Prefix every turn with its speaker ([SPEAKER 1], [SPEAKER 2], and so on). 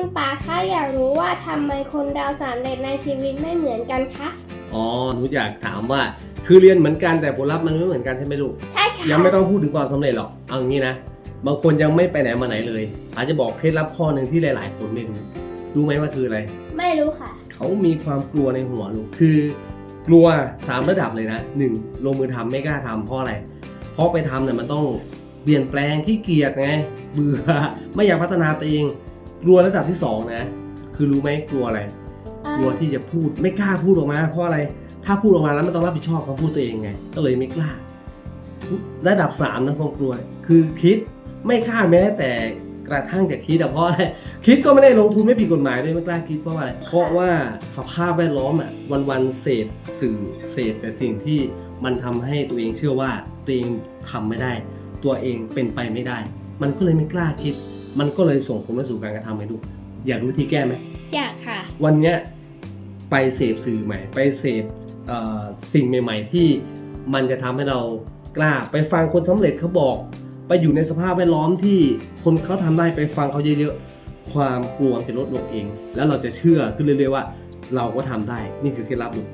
[SPEAKER 1] คุณป๋าคะอยากรู้ว่าทำไมคนเราสำเร็จในชีวิตไม่เหมือนกันคะ
[SPEAKER 2] อ๋อหนูอยากถามว่า คือเรียนเหมือนกันแต่ผลลัพธ์มันไม่เหมือนกันใช่ไหมลูก
[SPEAKER 1] ใช่ค่ะ
[SPEAKER 2] ยังไม่ต้องพูดถึงความสำเร็จหรอก เอางี้นะ บางคนยังไม่ไปไหนมาไหนเลยอาจจะบอกเคล็ดลับข้อหนึ่งที่หลายๆ คนไม่รู้ รู้ไหมว่าคืออะไร
[SPEAKER 1] ไม่รู้ค่ะ
[SPEAKER 2] เขามีความกลัวในหัวลูก คือกลัวสามระดับเลยนะหนึ่งลงมือทำไม่กล้าทำเพราะอะไร เพราะไปทำเนี่ยมันต้องเปลี่ยนแปลงขี้เกียจไง เบื่อ ไม่อยากพัฒนาตัวเอง กลัวระดับที่สองนะ คือรู้ไหมกลัวอะไร กลัวที่จะพูดไม่กล้าพูดออกมา เพราะอะไร ถ้าพูดออกมาแล้วมันต้องรับผิดชอบคำพูดตัวเองไง ก็เลยไม่กล้า ระดับสามนะความกลัว คือคิดไม่กล้าแม้แต่กระทั่งจะคิดอะเพราะอะไรคิดก็ไม่ได้ลงทุนไม่ผิดกฎหมายด้วยไม่กล้าคิดเพราะว่าอะไรเพราะว่าสภาพแวดล้อมอะวันๆเสพสื่อเสพแต่สิ่งที่มันทำให้ตัวเองเชื่อว่าตัวเองทำไม่ได้ ตัวเองเป็นไปไม่ได้ มันก็เลยไม่กล้าคิด มันก็เลยส่งผลมาสู่การกระทำไหมลูกอยากรู้วิธีแก้ไหม
[SPEAKER 1] อยากค่ะ
[SPEAKER 2] วันเนี้ยไปเสพสื่อใหม่ ไปเสพเอ่อสิ่งใหม่ ๆ ที่มันจะทำให้เรากล้าไปฟังคนสำเร็จเขาบอก ไปอยู่ในสภาพแวดล้อมที่คนเขาทำได้ไปฟังเขาเยอะๆความกลัวจะลดลงเอง แล้วเราจะเชื่อขึ้นเรื่อยๆว่า เราก็ทำได้นี่คือเคล็ดลับลูก